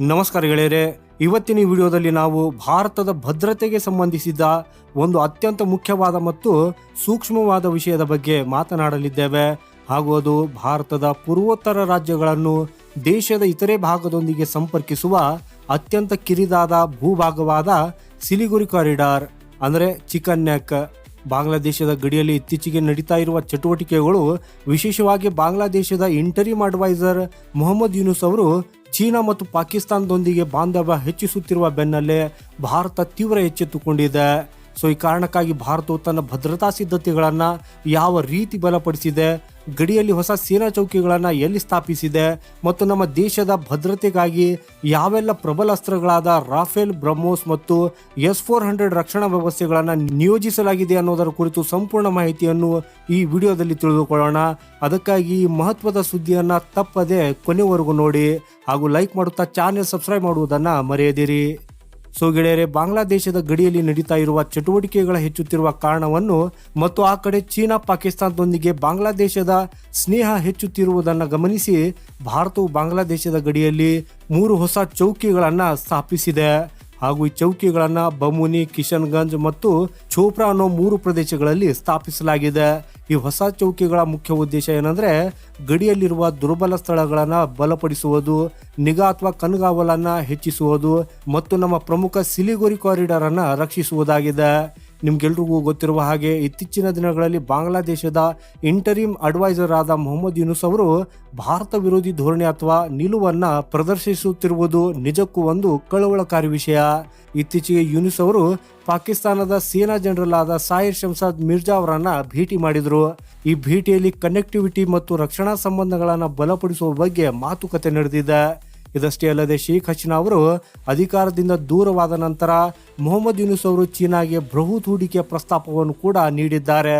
ನಮಸ್ಕಾರ ಗೆಳೆಯರೆ, ಇವತ್ತಿನ ವಿಡಿಯೋದಲ್ಲಿ ನಾವು ಭಾರತದ ಭದ್ರತೆಗೆ ಸಂಬಂಧಿಸಿದ ಒಂದು ಅತ್ಯಂತ ಮುಖ್ಯವಾದ ಮತ್ತು ಸೂಕ್ಷ್ಮವಾದ ವಿಷಯದ ಬಗ್ಗೆ ಮಾತನಾಡಲಿದ್ದೇವೆ. ಹಾಗೂ ಅದು ಭಾರತದ ಪೂರ್ವೋತ್ತರ ರಾಜ್ಯಗಳನ್ನು ದೇಶದ ಇತರೆ ಭಾಗದೊಂದಿಗೆ ಸಂಪರ್ಕಿಸುವ ಅತ್ಯಂತ ಕಿರಿದಾದ ಭೂಭಾಗವಾದ ಸಿಲಿಗುರಿ ಕಾರಿಡಾರ್, ಅಂದರೆ ಚಿಕನ್ ನೆಕ್ ಬಾಂಗ್ಲಾದೇಶದ ಗಡಿಯಲ್ಲಿ ಇತ್ತೀಚೆಗೆ ನಡೀತಾ ಇರುವ ಚಟುವಟಿಕೆಗಳು ವಿಶೇಷವಾಗಿ ಬಾಂಗ್ಲಾದೇಶದ ಇಂಟರಿಮ್ ಅಡ್ವೈಸರ್ ಮೊಹಮ್ಮದ್ ಯೂನುಸ್ ಅವರು ಚೀನಾ ಮತ್ತು ಪಾಕಿಸ್ತಾನದೊಂದಿಗೆ ಬಾಂಧವ್ಯ ಹೆಚ್ಚಿಸುತ್ತಿರುವ ಬೆನ್ನಲ್ಲೇ ಭಾರತ ತೀವ್ರ ಎಚ್ಚೆತ್ತುಕೊಂಡಿದೆ. ಸೊ ಈ ಕಾರಣಕ್ಕಾಗಿ ಭಾರತವು ತನ್ನ ಭದ್ರತಾ ಸಿದ್ಧತೆಗಳನ್ನು ಯಾವ ರೀತಿ ಬಲಪಡಿಸಿದೆ, ಗಡಿಯಲ್ಲಿ ಹೊಸ ಸೇನಾ ಚೌಕಿಗಳನ್ನ ಎಲ್ಲಿ ಸ್ಥಾಪಿಸಿದೆ ಮತ್ತು ನಮ್ಮ ದೇಶದ ಭದ್ರತೆಗಾಗಿ ಯಾವೆಲ್ಲ ಪ್ರಬಲ ಅಸ್ತ್ರಗಳಾದ ರಾಫೇಲ್, ಬ್ರಹ್ಮೋಸ್ ಮತ್ತು ಎಸ್ ಫೋರ್ ಹಂಡ್ರೆಡ್ ರಕ್ಷಣಾ ವ್ಯವಸ್ಥೆಗಳನ್ನು ನಿಯೋಜಿಸಲಾಗಿದೆ ಅನ್ನೋದರ ಕುರಿತು ಸಂಪೂರ್ಣ ಮಾಹಿತಿಯನ್ನು ಈ ವಿಡಿಯೋದಲ್ಲಿ ತಿಳಿದುಕೊಳ್ಳೋಣ. ಅದಕ್ಕಾಗಿ ಈ ಮಹತ್ವದ ಸುದ್ದಿಯನ್ನು ತಪ್ಪದೆ ಕೊನೆವರೆಗೂ ನೋಡಿ ಹಾಗೂ ಲೈಕ್ ಮಾಡುತ್ತಾ ಚಾನೆಲ್ ಸಬ್ಸ್ಕ್ರೈಬ್ ಮಾಡುವುದನ್ನ ಮರೆಯದಿರಿ. ಸೊ ಗೆಳೆಯರೆ, ಬಾಂಗ್ಲಾದೇಶದ ಗಡಿಯಲ್ಲಿ ನಡೀತಾ ಇರುವ ಚಟುವಟಿಕೆಗಳ ಹೆಚ್ಚುತ್ತಿರುವ ಕಾರಣವನ್ನು ಮತ್ತು ಆ ಕಡೆ ಚೀನಾ, ಪಾಕಿಸ್ತಾನದೊಂದಿಗೆ ಬಾಂಗ್ಲಾದೇಶದ ಸ್ನೇಹ ಹೆಚ್ಚುತ್ತಿರುವುದನ್ನು ಗಮನಿಸಿ ಭಾರತವು ಬಾಂಗ್ಲಾದೇಶದ ಗಡಿಯಲ್ಲಿ ಮೂರು ಹೊಸ ಚೌಕಿಗಳನ್ನು ಸ್ಥಾಪಿಸಿದೆ. ಹಾಗೂ ಈ ಚೌಕಿಗಳನ್ನು ಬಮುನಿ, ಕಿಶನ್ಗಂಜ್ ಮತ್ತು ಚೋಪ್ರಾ ಅನ್ನೋ ಮೂರು ಪ್ರದೇಶಗಳಲ್ಲಿ ಸ್ಥಾಪಿಸಲಾಗಿದೆ. ಈ ಹೊಸ ಚೌಕಿಗಳ ಮುಖ್ಯ ಉದ್ದೇಶ ಏನಂದ್ರೆ ಗಡಿಯಲ್ಲಿರುವ ದುರ್ಬಲ ಸ್ಥಳಗಳನ್ನು ಬಲಪಡಿಸುವುದು, ನಿಗಾ ಅಥವಾ ಕಣ್ಗಾವಲನ್ನ ಹೆಚ್ಚಿಸುವುದು ಮತ್ತು ನಮ್ಮ ಪ್ರಮುಖ ಸಿಲಿಗುರಿ ಕಾರಿಡಾರ್ ಅನ್ನ ರಕ್ಷಿಸುವುದಾಗಿದೆ. ನಿಮ್ಗೆಲ್ರಿಗೂ ಗೊತ್ತಿರುವ ಹಾಗೆ ಇತ್ತೀಚಿನ ದಿನಗಳಲ್ಲಿ ಬಾಂಗ್ಲಾದೇಶದ ಇಂಟರಿಮ್ ಅಡ್ವೈಸರ್ ಆದ ಮೊಹಮ್ಮದ್ ಯೂನುಸ್ ಅವರು ಭಾರತ ವಿರೋಧಿ ಧೋರಣೆ ಅಥವಾ ನಿಲುವನ್ನ ಪ್ರದರ್ಶಿಸುತ್ತಿರುವುದು ನಿಜಕ್ಕೂ ಒಂದು ಕಳವಳಕಾರಿ ವಿಷಯ. ಇತ್ತೀಚೆಗೆ ಯೂನುಸ್ ಅವರು ಪಾಕಿಸ್ತಾನದ ಸೇನಾ ಜನರಲ್ ಆದ ಸಾಹಿರ್ ಶಂಸಾದ್ ಮಿರ್ಜಾ ಅವರನ್ನ ಭೇಟಿ ಮಾಡಿದ್ರು. ಈ ಭೇಟಿಯಲ್ಲಿ ಕನೆಕ್ಟಿವಿಟಿ ಮತ್ತು ರಕ್ಷಣಾ ಸಂಬಂಧಗಳನ್ನು ಬಲಪಡಿಸುವ ಬಗ್ಗೆ ಮಾತುಕತೆ ನಡೆದಿದೆ. ಇದಷ್ಟೇ ಅಲ್ಲದೆ ಶೇಖ್ ಹಸೀನಾ ಅವರು ಅಧಿಕಾರದಿಂದ ದೂರವಾದ ನಂತರ ಮೊಹಮ್ಮದ್ ಯೂನಿಸ್ ಅವರು ಚೀನಾಗೆ ಬೃಹತ್ ಹೂಡಿಕೆ ಪ್ರಸ್ತಾಪವನ್ನು ಕೂಡ ನೀಡಿದ್ದಾರೆ.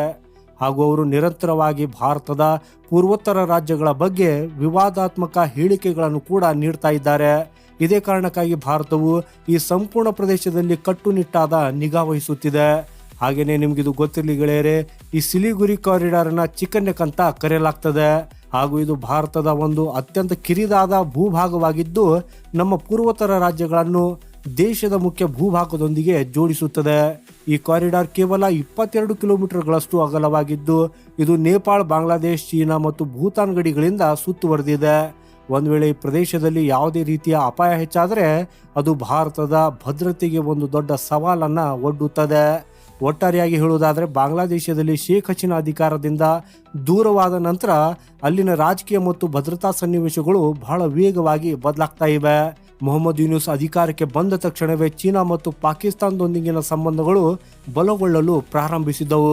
ಹಾಗೂ ಅವರು ನಿರಂತರವಾಗಿ ಭಾರತದ ಪೂರ್ವೋತ್ತರ ರಾಜ್ಯಗಳ ಬಗ್ಗೆ ವಿವಾದಾತ್ಮಕ ಹೇಳಿಕೆಗಳನ್ನು ಕೂಡ ನೀಡ್ತಾ ಇದ್ದಾರೆ. ಇದೇ ಕಾರಣಕ್ಕಾಗಿ ಭಾರತವು ಈ ಸಂಪೂರ್ಣ ಪ್ರದೇಶದಲ್ಲಿ ಕಟ್ಟುನಿಟ್ಟಾದ ನಿಗಾ ವಹಿಸುತ್ತಿದೆ. ಹಾಗೇನೆ ನಿಮ್ಗಿದು ಗೊತ್ತಿರಲಿ ಗೆಳೆಯರೆ, ಈ ಸಿಲಿಗುರಿ ಕಾರಿಡಾರ್ನ ಚಿಕನ್ ನೆಕ್ ಅಂತ ಕರೆಯಲಾಗ್ತದೆ. ಹಾಗೂ ಇದು ಭಾರತದ ಒಂದು ಅತ್ಯಂತ ಕಿರಿದಾದ ಭೂಭಾಗವಾಗಿದ್ದು ನಮ್ಮ ಪೂರ್ವೋತ್ತರ ರಾಜ್ಯಗಳನ್ನು ದೇಶದ ಮುಖ್ಯ ಭೂಭಾಗದೊಂದಿಗೆ ಜೋಡಿಸುತ್ತದೆ. ಈ ಕಾರಿಡಾರ್ ಕೇವಲ ಇಪ್ಪತ್ತೆರಡು ಕಿಲೋಮೀಟರ್ಗಳಷ್ಟು ಅಗಲವಾಗಿದ್ದು, ಇದು ನೇಪಾಳ, ಬಾಂಗ್ಲಾದೇಶ್, ಚೀನಾ ಮತ್ತು ಭೂತಾನ್ ಗಡಿಗಳಿಂದ ಸುತ್ತುವರೆದಿದೆ ಒಂದು ವೇಳೆ ಈ ಪ್ರದೇಶದಲ್ಲಿ ಯಾವುದೇ ರೀತಿಯ ಅಪಾಯ ಹೆಚ್ಚಾದರೆ ಅದು ಭಾರತದ ಭದ್ರತೆಗೆ ಒಂದು ದೊಡ್ಡ ಸವಾಲನ್ನ ಒಡ್ಡುತ್ತದೆ. ಒಟ್ಟಾರೆಯಾಗಿ ಹೇಳುವುದಾದರೆ ಬಾಂಗ್ಲಾದೇಶದಲ್ಲಿ ಶೇಖ್ ಹಸೀನಾ ಅಧಿಕಾರದಿಂದ ದೂರವಾದ ನಂತರ ಅಲ್ಲಿನ ರಾಜಕೀಯ ಮತ್ತು ಭದ್ರತಾ ಸನ್ನಿವೇಶಗಳು ಬಹಳ ವೇಗವಾಗಿ ಬದಲಾಗ್ತಾ ಇವೆ. ಮೊಹಮ್ಮದ್ ಯೂನುಸ್ ಅಧಿಕಾರಕ್ಕೆ ಬಂದ ತಕ್ಷಣವೇ ಚೀನಾ ಮತ್ತು ಪಾಕಿಸ್ತಾನದೊಂದಿಗಿನ ಸಂಬಂಧಗಳು ಬಲಗೊಳ್ಳಲು ಪ್ರಾರಂಭಿಸಿದವು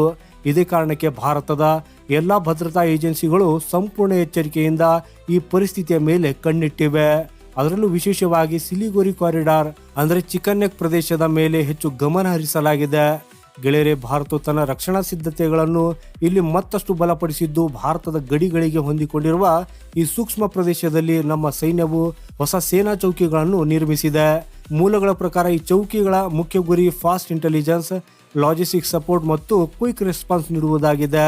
ಇದೇ ಕಾರಣಕ್ಕೆ ಭಾರತದ ಎಲ್ಲ ಭದ್ರತಾ ಏಜೆನ್ಸಿಗಳು ಸಂಪೂರ್ಣ ಎಚ್ಚರಿಕೆಯಿಂದ ಈ ಪರಿಸ್ಥಿತಿಯ ಮೇಲೆ ಕಣ್ಣಿಟ್ಟಿವೆ. ಅದರಲ್ಲೂ ವಿಶೇಷವಾಗಿ ಸಿಲಿಗುರಿ ಕಾರಿಡಾರ್, ಅಂದರೆ ಚಿಕನ್ ನೆಕ್ ಪ್ರದೇಶದ ಮೇಲೆ ಹೆಚ್ಚು ಗಮನ ಹರಿಸಲಾಗಿದೆ ಗೆಳೆಯರೆ ಭಾರತ ತನ್ನ ರಕ್ಷಣಾ ಸಿದ್ಧತೆಗಳನ್ನು ಇಲ್ಲಿ ಮತ್ತಷ್ಟು ಬಲಪಡಿಸಿದ್ದು ಭಾರತದ ಗಡಿಗಳಿಗೆ ಹೊಂದಿಕೊಂಡಿರುವ ಈ ಸೂಕ್ಷ್ಮ ಪ್ರದೇಶದಲ್ಲಿ ನಮ್ಮ ಸೈನ್ಯವು ಹೊಸ ಸೇನಾ ಚೌಕಿಗಳನ್ನು ನಿರ್ಮಿಸಿದೆ. ಮೂಲಗಳ ಪ್ರಕಾರ ಈ ಚೌಕಿಗಳ ಮುಖ್ಯ ಗುರಿ ಫಾಸ್ಟ್ ಇಂಟೆಲಿಜೆನ್ಸ್ ಲಾಜಿಸ್ಟಿಕ್ ಸಪೋರ್ಟ್ ಮತ್ತು ಕ್ವಿಕ್ ರೆಸ್ಪಾನ್ಸ್ ನೀಡುವುದಾಗಿದೆ.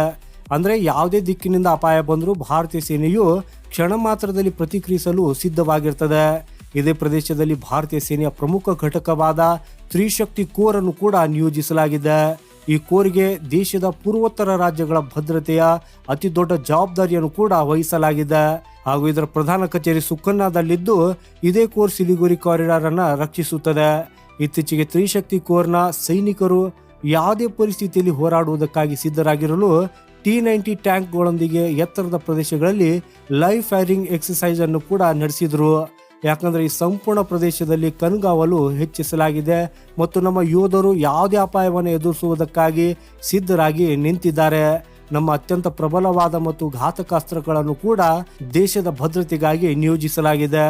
ಅಂದರೆ ಯಾವುದೇ ದಿಕ್ಕಿನಿಂದ ಅಪಾಯ ಬಂದರೂ ಭಾರತೀಯ ಸೇನೆಯು ಕ್ಷಣ ಮಾತ್ರದಲ್ಲಿ ಪ್ರತಿಕ್ರಿಯಿಸಲು ಸಿದ್ಧವಾಗಿರ್ತದೆ. ಇದೇ ಪ್ರದೇಶದಲ್ಲಿ ಭಾರತೀಯ ಸೇನೆಯ ಪ್ರಮುಖ ಘಟಕವಾದ ತ್ರಿಶಕ್ತಿ ಕೋರ್ ಅನ್ನು ಕೂಡ ನಿಯೋಜಿಸಲಾಗಿದೆ. ಈ ಕೋರ್ಗೆ ದೇಶದ ಪೂರ್ವೋತ್ತರ ರಾಜ್ಯಗಳ ಭದ್ರತೆಯ ಅತಿ ದೊಡ್ಡ ಜವಾಬ್ದಾರಿಯನ್ನು ಕೂಡ ವಹಿಸಲಾಗಿದೆ. ಹಾಗೂ ಇದರ ಪ್ರಧಾನ ಕಚೇರಿ ಸುಖನ್ನಾದಲ್ಲಿದ್ದು ಇದೇ ಕೋರ್ ಸಿಲಿಗುರಿ ಕಾರಿಡಾರ್ ಅನ್ನ ರಕ್ಷಿಸುತ್ತದೆ. ಇತ್ತೀಚೆಗೆ ತ್ರಿಶಕ್ತಿ ಕೋರ್ನ ಸೈನಿಕರು ಯಾವುದೇ ಪರಿಸ್ಥಿತಿಯಲ್ಲಿ ಹೋರಾಡುವುದಕ್ಕಾಗಿ ಸಿದ್ಧರಾಗಿರಲು ಟಿ ನೈಂಟಿ ಟ್ಯಾಂಕ್ಗಳೊಂದಿಗೆ ಎತ್ತರದ ಪ್ರದೇಶಗಳಲ್ಲಿ ಲೈವ್ ಫೈರಿಂಗ್ ಎಕ್ಸಸೈಸ್ ಅನ್ನು ಕೂಡ ನಡೆಸಿದ್ರು. ಯಾಕಂದ್ರೆ ಈ ಸಂಪೂರ್ಣ ಪ್ರದೇಶದಲ್ಲಿ ಕಣ್ಗಾವಲು ಹೆಚ್ಚಿಸಲಾಗಿದೆ ಮತ್ತು ನಮ್ಮ ಯೋಧರು ಯಾವುದೇ ಅಪಾಯವನ್ನು ಎದುರಿಸುವುದಕ್ಕಾಗಿ ಸಿದ್ಧರಾಗಿ ನಿಂತಿದ್ದಾರೆ. ನಮ್ಮ ಅತ್ಯಂತ ಪ್ರಬಲವಾದ ಮತ್ತು ಘಾತಕಾಸ್ತ್ರಗಳನ್ನು ಕೂಡ ದೇಶದ ಭದ್ರತೆಗಾಗಿ ನಿಯೋಜಿಸಲಾಗಿದೆ.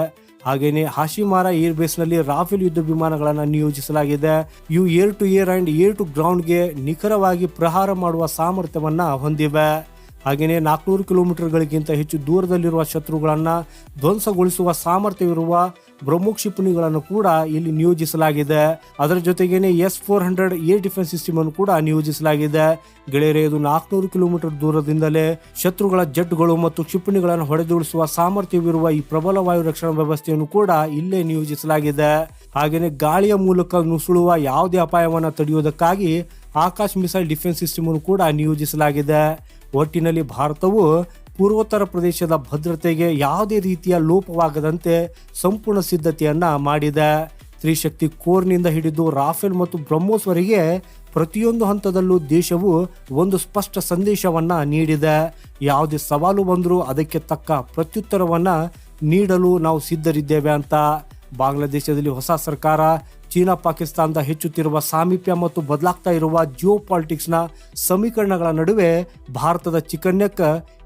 ಹಾಗೇನೆ ಹಾಶಿಮಾರ ಏರ್ ಬೇಸ್ನಲ್ಲಿ ರಾಫೆಲ್ ಯುದ್ಧ ವಿಮಾನಗಳನ್ನು ನಿಯೋಜಿಸಲಾಗಿದೆ. ಇವು air to air and air to ಗ್ರೌಂಡ್ಗೆ ನಿಖರವಾಗಿ ಪ್ರಹಾರ ಮಾಡುವ ಸಾಮರ್ಥ್ಯವನ್ನ ಹೊಂದಿವೆ. ಹಾಗೆಯೇ ನಾಲ್ಕುನೂರು ಕಿಲೋಮೀಟರ್ಗಳಿಗಿಂತ ಹೆಚ್ಚು ದೂರದಲ್ಲಿರುವ ಶತ್ರುಗಳನ್ನು ಧ್ವಂಸಗೊಳಿಸುವ ಸಾಮರ್ಥ್ಯವಿರುವ ಬ್ರಹ್ಮೋಕ್ ಕ್ಷಿಪಣಿಗಳನ್ನು ಕೂಡ ಇಲ್ಲಿ ನಿಯೋಜಿಸಲಾಗಿದೆ. ಅದರ ಜೊತೆಗೇನೆ S four hundred air defence system ಅನ್ನು ಕೂಡ ನಿಯೋಜಿಸಲಾಗಿದೆ. ಗೆಳೆಯರೆ, ಇದು ನಾಲ್ಕುನೂರು ಕಿಲೋಮೀಟರ್ ದೂರದಿಂದಲೇ ಶತ್ರುಗಳ ಜೆಟ್ಗಳು ಮತ್ತು ಕ್ಷಿಪಣಿಗಳನ್ನು ಹೊಡೆದುಳಿಸುವ ಸಾಮರ್ಥ್ಯವಿರುವ ಈ ಪ್ರಬಲ ವಾಯು ರಕ್ಷಣಾ ವ್ಯವಸ್ಥೆಯನ್ನು ಕೂಡ ಇಲ್ಲೇ ನಿಯೋಜಿಸಲಾಗಿದೆ. ಹಾಗೆಯೇ ಗಾಳಿಯ ಮೂಲಕ ನುಸುಳುವ ಯಾವುದೇ ಅಪಾಯವನ್ನು ತಡೆಯುವುದಕ್ಕಾಗಿ ಆಕಾಶ್ ಮಿಸೈಲ್ ಡಿಫೆನ್ಸ್ ಸಿಸ್ಟಮ್ ಅನ್ನು ಕೂಡ ನಿಯೋಜಿಸಲಾಗಿದೆ. ಒಟ್ಟಿನಲ್ಲಿ ಭಾರತವು ಪೂರ್ವೋತ್ತರ ಪ್ರದೇಶದ ಭದ್ರತೆಗೆ ಯಾವುದೇ ರೀತಿಯ ಲೋಪವಾಗದಂತೆ ಸಂಪೂರ್ಣ ಸಿದ್ಧತೆಯನ್ನ ಮಾಡಿದೆ. ತ್ರಿಶಕ್ತಿ ಕೋರ್ನಿಂದ ಹಿಡಿದು ರಾಫೆಲ್ ಮತ್ತು ಬ್ರಹ್ಮೋಸ್ವರಿಗೆ ಪ್ರತಿಯೊಂದು ಹಂತದಲ್ಲೂ ದೇಶವು ಒಂದು ಸ್ಪಷ್ಟ ಸಂದೇಶವನ್ನ ನೀಡಿದೆ. ಯಾವುದೇ ಸವಾಲು ಬಂದರೂ ಅದಕ್ಕೆ ತಕ್ಕ ಪ್ರತ್ಯುತ್ತರವನ್ನು ನೀಡಲು ನಾವು ಸಿದ್ಧರಿದ್ದೇವೆ ಅಂತ. ಬಾಂಗ್ಲಾದೇಶದಲ್ಲಿ ಹೊಸ ಸರ್ಕಾರ ಚೀನಾ ಪಾಕಿಸ್ತಾನದ ಹೆಚ್ಚುತ್ತಿರುವ ಸಾಮೀಪ್ಯ ಮತ್ತು ಬದಲಾಗ್ತಾ ಇರುವ ಜಿಯೋ ಪಾಲಿಟಿಕ್ಸ್ನ ಸಮೀಕರಣಗಳ ನಡುವೆ ಭಾರತದ ಚಿಕನ್ಯಕ್ಕ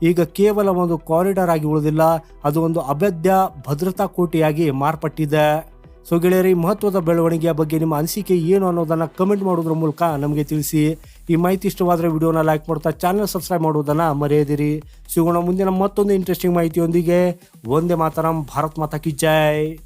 ಈಗ ಕೇವಲ ಒಂದು ಕಾರಿಡಾರ್ ಆಗಿ ಉಳಿದಿಲ್ಲ. ಅದು ಒಂದು ಅಭೇದ್ಯ ಭದ್ರತಾ ಕೋಟೆಯಾಗಿ ಮಾರ್ಪಟ್ಟಿದೆ. ಸೊ ಗೆಳೆಯರಿ ಮಹತ್ವದ ಬೆಳವಣಿಗೆಯ ಬಗ್ಗೆ ನಿಮ್ಮ ಅನಿಸಿಕೆ ಏನು ಅನ್ನೋದನ್ನ ಕಮೆಂಟ್ ಮಾಡೋದ್ರ ಮೂಲಕ ನಮಗೆ ತಿಳಿಸಿ. ಈ ಮಾಹಿತಿ ಇಷ್ಟವಾದರೆ ವಿಡಿಯೋನ ಲೈಕ್ ಮಾಡ್ತಾ ಚಾನಲ್ ಸಬ್ಸ್ಕ್ರೈಬ್ ಮಾಡೋದನ್ನು ಮರೆಯದಿರಿ. ಸಿಗೋಣ ಮುಂದಿನ ಮತ್ತೊಂದು ಇಂಟ್ರೆಸ್ಟಿಂಗ್ ಮಾಹಿತಿಯೊಂದಿಗೆ. ಒಂದೇ ಮಾತರಂ, ಭಾರತ್ ಮಾತಾ ಕಿ ಜೈ.